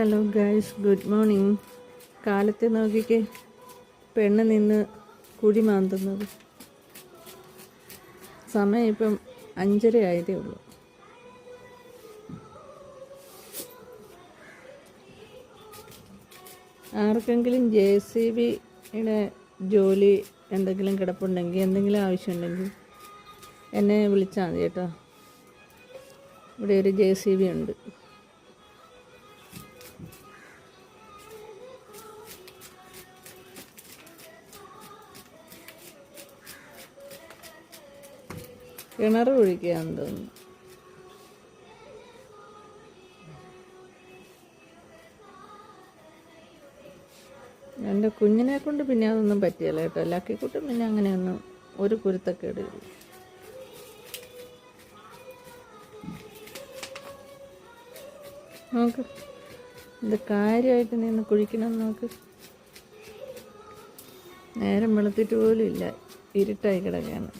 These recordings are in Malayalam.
ഹലോ ഗൈസ് ഗുഡ് മോർണിംഗ് കാലത്തെ നോക്കിക്ക് പെണ്ണ് നിന്ന് കുഴി മാന്തുന്നത്. സമയം ഇപ്പം അഞ്ചര ആയതേ ഉള്ളൂ. ആർക്കെങ്കിലും ജെ സി ബിയുടെ ജോലി എന്തെങ്കിലും കിടപ്പുണ്ടെങ്കിൽ എന്തെങ്കിലും ആവശ്യമുണ്ടെങ്കിൽ എന്നെ വിളിച്ചാൽ മതി കേട്ടോ. ഇവിടെ ഒരു ജെ സി ബി ഉണ്ട്. കിണർ കുഴിക്കാൻ തോന്നുന്നു. എന്റെ കുഞ്ഞിനെ കൊണ്ട് പിന്നെ അതൊന്നും പറ്റിയല്ല കേട്ടോ. ലക്കിക്കുട്ടും പിന്നെ അങ്ങനെയൊന്നും ഒരു കുരുത്തക്കേട് നോക്ക്. ഇത് കാര്യമായിട്ട് നിന്ന് കുഴിക്കണം നോക്ക്. നേരം വെളുത്തിട്ട് പോലും ഇല്ല. ഇരുട്ടായി കിടക്കുകയാണ്.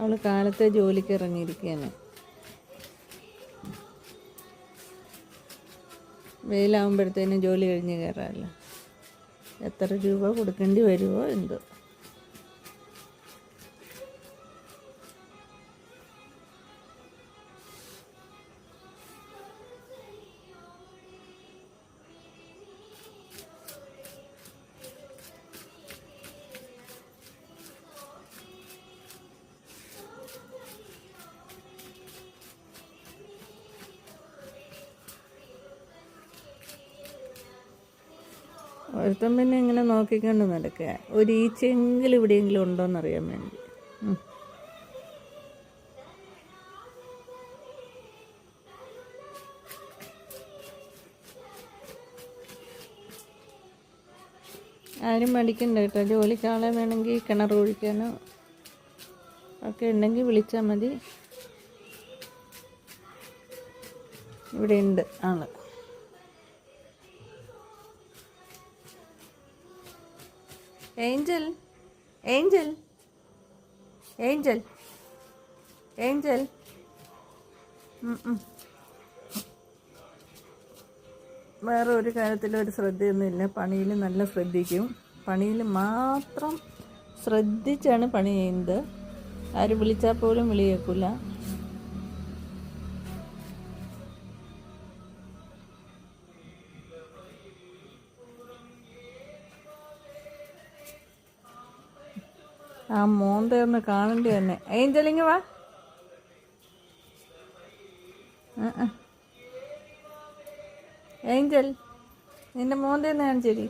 അവൾ കാലത്തെ ജോലിക്ക് ഇറങ്ങിയിരിക്കുകയാണ്. വെയിലാകുമ്പോഴത്തേനും ജോലി കഴിഞ്ഞ് കയറാമല്ലോ. എത്ര രൂപ കൊടുക്കേണ്ടി വരുമോ എന്തോ. ഒരുത്തൻ പിന്നെ ഇങ്ങനെ നോക്കിക്കൊണ്ട് നടക്കുക. ഒരു ഈച്ചെങ്കിലും ഇവിടെയെങ്കിലും ഉണ്ടോയെന്ന് അറിയാൻ വേണ്ടി. ആരും മടിക്കണ്ട കേട്ടോ. ജോലിക്കാളെ വേണമെങ്കിൽ കിണർ ഒഴിക്കാനോ ഒക്കെ ഉണ്ടെങ്കിൽ വിളിച്ചാൽ മതി. ഇവിടെ ഉണ്ട് ആൾ. Angel Angel Angel Angel. വേറെ ഒരു കാര്യത്തിലും ഒരു ശ്രദ്ധയൊന്നുമില്ല. പണിയിൽ നല്ല ശ്രദ്ധിക്കും. പണിയിൽ മാത്രം ശ്രദ്ധിച്ചാണ് പണി ചെയ്യുന്നത്. ആര് വിളിച്ചാൽ പോലും വിളി കേൾക്കില്ല ആ മോന്ത ഒന്ന് കാണണ്ടേ തന്നെ ഏഞ്ചലിങ് വാ. ഏഞ്ചൽ നിന്റെ മോന്ത ഒന്ന് കാണിച്ചേരി.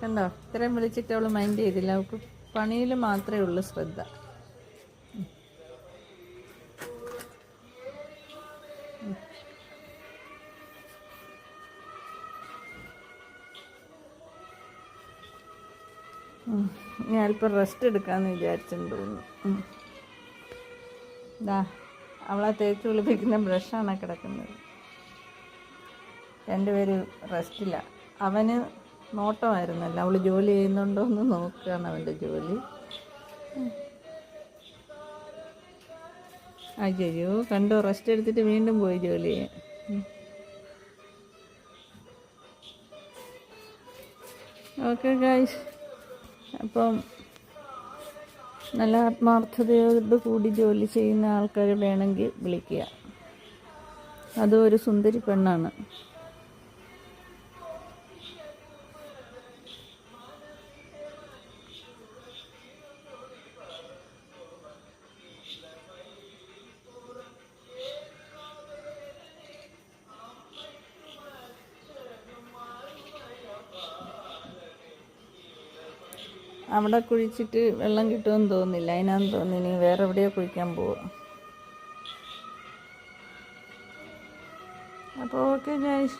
കണ്ടോ? ഇത്രയും വിളിച്ചിട്ട് അവൾ മൈൻഡ് ചെയ്തില്ല. അവൾക്ക് പണിയിൽ മാത്രമേ ഉള്ളൂ ശ്രദ്ധ. ഞാൻ അല്പം റെസ്റ്റ് എടുക്കാമെന്ന് ഉം. ദാ അവളെ തേച്ച് കുളിപ്പിക്കുന്ന ബ്രഷാണ് കിടക്കുന്നത്. രണ്ടുപേരും റെസ്റ്റില്ല അവന് നോട്ടമായിരുന്നല്ലോ അവൾ ജോലി ചെയ്യുന്നുണ്ടോ എന്ന് നോക്കുകയാണ് അവന്റെ ജോലി. അയ്യോ കണ്ടോ റെസ്റ്റ് എടുത്തിട്ട് വീണ്ടും പോയി ജോലി ചെയ്യാൻ. ഓക്കെ ഗായ്സ് അപ്പം നല്ല ആത്മാർത്ഥതയോട് കൂടി ജോലി ചെയ്യുന്ന ആൾക്കാർ വേണമെങ്കിൽ വിളിക്കുക. അതും ഒരു സുന്ദരി പെണ്ണാണ്. അവിടെ കുഴിച്ചിട്ട് വെള്ളം കിട്ടുമെന്ന് തോന്നുന്നില്ല. അതിനാന്ന് തോന്നുന്നു ഇനി വേറെ എവിടെയോ കുഴിക്കാൻ പോവുക. അപ്പോൾ ഓക്കെ ഗൈസ്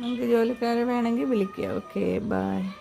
നമുക്ക് ജോലിക്കാരെ വേണമെങ്കിൽ വിളിക്കുക ഓക്കെ ബൈ